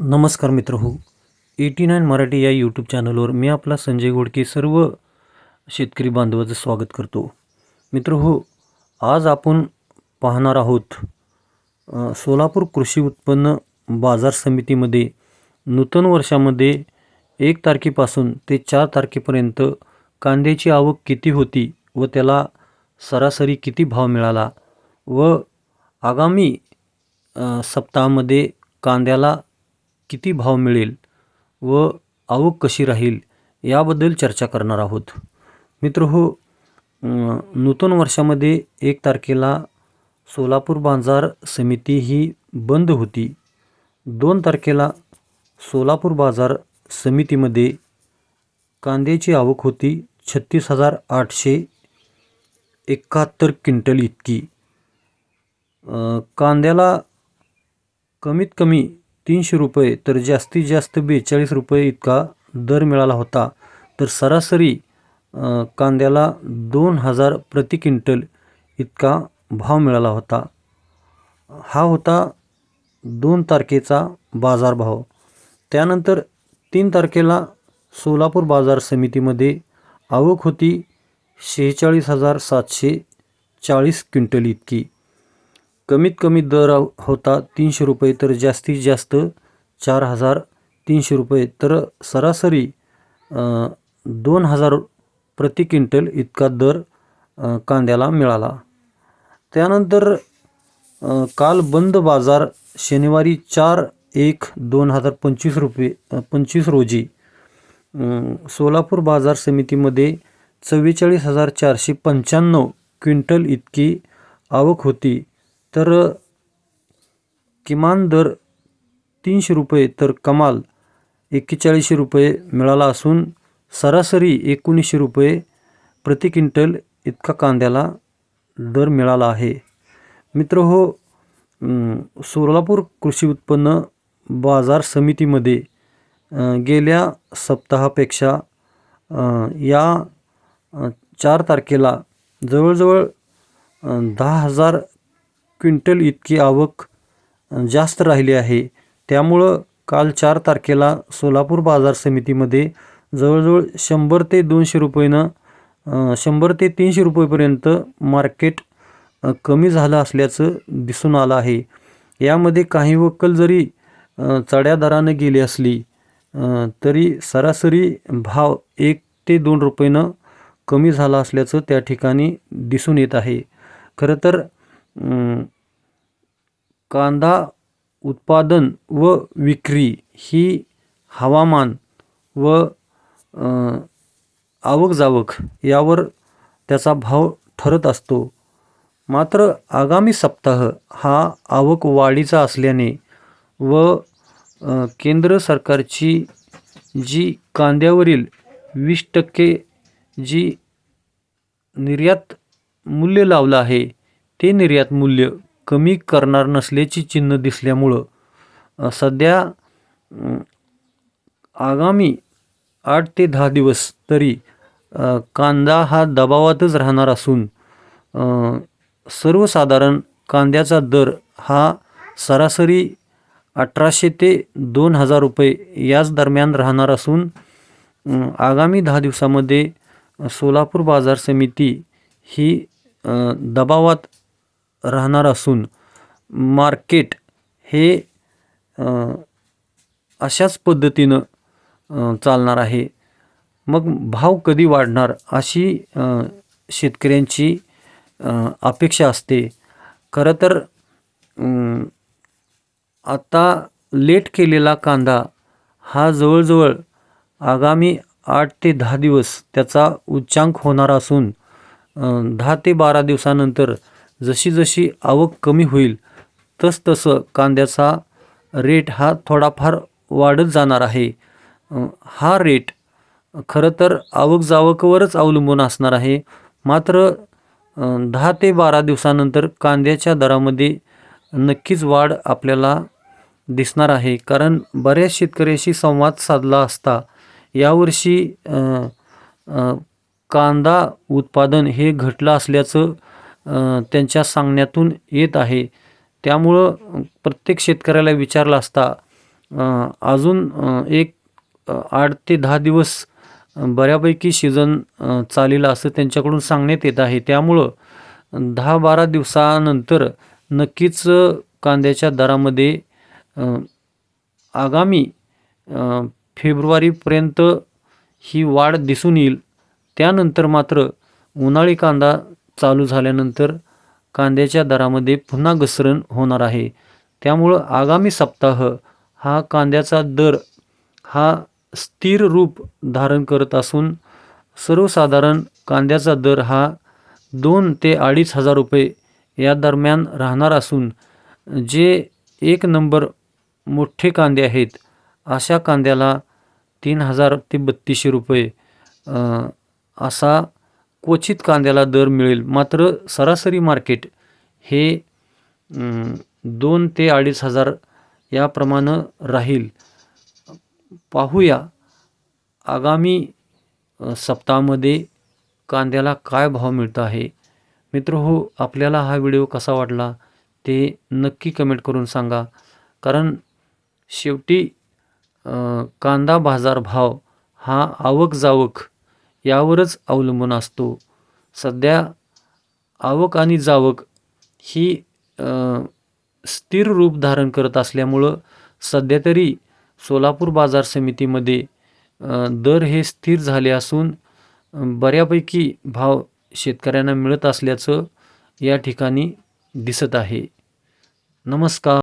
नमस्कार मित्र हो. एटी नाईन मराठी या यूट्यूब चॅनलवर मी आपला संजय गोडके सर्व शेतकरी बांधवाचं स्वागत करतो. मित्र हो आज आपण पाहणार आहोत सोलापूर कृषी उत्पन्न बाजार समितीमध्ये नूतन वर्षामध्ये एक तारखेपासून ते चार तारखेपर्यंत कांद्याची आवक किती होती व त्याला सरासरी किती भाव मिळाला व आगामी सप्ताहामध्ये कांद्याला किती भाव मिळेल व आवक कशी राहील याबद्दल चर्चा करणार आहोत. मित्र हो नूतन वर्षामध्ये एक तारखेला सोलापूर बाजार समिती ही बंद होती. दोन तारखेला सोलापूर बाजार समितीमध्ये कांद्याची आवक होती छत्तीस हजार आठशे एकाहत्तर क्विंटल इतकी. कांद्याला कमीत कमी तीनशे रुपये तर जास्तीत जास्त बेचाळीस रुपये इतका दर मिळाला होता. तर सरासरी कांद्याला दोन हजार प्रति क्विंटल इतका भाव मिळाला होता. हा होता दोन तारखेचा बाजारभाव. त्यानंतर तीन तारखेला सोलापूर बाजार समितीमध्ये आवक होती शेहेचाळीस हजार सातशे चाळीस क्विंटल इतकी. कमीत कमी दर होता तीनशे रुपये तर जास्तीत जास्त चार हजार तीनशे रुपये. तर सरासरी दोन हजार प्रति क्विंटल इतका दर कांद्याला मिळाला. त्यानंतर काल बंद बाजार शनिवारी चार एक दोन हजार पंचवीस रुपये पंचवीस रोजी सोलापूर बाजार समितीमध्ये चव्वेचाळीस हजार चारशे पंच्याण्णव क्विंटल इतकी आवक होती. तर किमान दर तीनशे रुपये तर कमाल एक्केचाळीसशे रुपये मिळाला असून सरासरी एकोणीसशे रुपये प्रति क्विंटल इतका कांद्याला दर मिळाला आहे. मित्र हो सोलापूर कृषी उत्पन्न बाजार समितीमध्ये गेल्या सप्ताहापेक्षा या चार तारखेला जवळजवळ दहा हजार क्विंटल इतकी आवक जास्त राहिली आहे. त्यामुळं काल चार तारखेला सोलापूर बाजार समितीमध्ये जवळजवळ शंभर ते दोनशे रुपयेनं शंभर ते तीनशे रुपयेपर्यंत मार्केट कमी झालं असल्याचं दिसून आलं आहे. यामध्ये काही वक्कल जरी चढ्या दरानं गेली असली तरी सरासरी भाव एक ते दोन रुपयेनं कमी झाला असल्याचं त्या ठिकाणी दिसून येत आहे. खरं तर कांदा उत्पादन व विक्री ही हवामान व आवकजावक आवक जावक यावर त्याचा भाव ठरत असतो. मात्र आगामी सप्ताह हा आवक वाढीचा असल्याने व केंद्र सरकारची जी कांद्यावरील वीस टक्के जी निर्यात मूल्य लावलं आहे ते निर्यात मूल्य कमी करणार नसल्याची चिन्ह दिसल्यामुळं सध्या आगामी आठ ते दहा दिवस तरी कांदा हा दबावातच राहणार असून सर्वसाधारण कांद्याचा दर हा सरासरी अठराशे ते दोन हजार रुपये याच दरम्यान राहणार असून आगामी दहा दिवसामध्ये सोलापूर बाजार समिती ही दबावात राहणार असून मार्केट हे अशाच पद्धतीनं चालणार आहे. मग भाव कधी वाढणार अशी शेतकऱ्यांची अपेक्षा असते. खरं तर आता लेट केलेला कांदा हा जवळजवळ आगामी आठ ते दहा दिवस त्याचा उच्चांक होणार असून दहा ते बारा दिवसानंतर जशी जशी आवक कमी होईल तसतसं कांद्याचा रेट हा थोडाफार वाढत जाणार आहे. हा रेट खरं तर आवक जावकवरच अवलंबून असणार आहे. मात्र दहा ते बारा दिवसानंतर कांद्याच्या दरामध्ये नक्कीच वाढ आपल्याला दिसणार आहे. कारण बऱ्याच शेतकऱ्याशी संवाद साधला असता यावर्षी कांदा उत्पादन हे घटलं असल्याचं त्यांच्या सांगण्यातून येत आहे. त्यामुळं प्रत्येक शेतकऱ्याला विचारलं असता अजून एक आठ ते दहा दिवस बऱ्यापैकी सीझन चालेल असं त्यांच्याकडून सांगण्यात येत आहे. त्यामुळं दहा बारा दिवसानंतर नक्कीच कांद्याच्या दरामध्ये आगामी फेब्रुवारीपर्यंत ही वाढ दिसून येईल. त्यानंतर मात्र उन्हाळी कांदा चालू झाल्यानंतर कांद्याच्या दरामध्ये पुन्हा घसरण होणार आहे. त्यामुळं आगामी सप्ताह हा कांद्याचा दर हा स्थिर रूप धारण करत असून सर्वसाधारण कांद्याचा दर हा दोन ते अडीच हजार रुपये या दरम्यान राहणार असून जे एक नंबर मोठे कांदे आहेत अशा कांद्याला तीन हजार ते बत्तीसशे रुपये असा क्वचित कांद्याला दर मिळेल. मात्र सरासरी मार्केट हे दोन ते अडीच हजार याप्रमाणे राहील. पाहूया आगामी सप्ताहामध्ये कांद्याला काय भाव मिळतो आहे. मित्र हो आपल्याला हा व्हिडिओ कसा वाटला ते नक्की कमेंट करून सांगा. कारण शेवटी कांदा बाजार भाव हा आवक जावक यावरच अवलंबून असतो. सध्या आवक आणि जावक ही स्थिर रूप धारण करत असल्यामुळं सध्या तरी सोलापूर बाजार समितीमध्ये दर हे स्थिर झाले असून बऱ्यापैकी भाव शेतकऱ्यांना मिळत असल्याचं या ठिकाणी दिसत आहे. नमस्कार.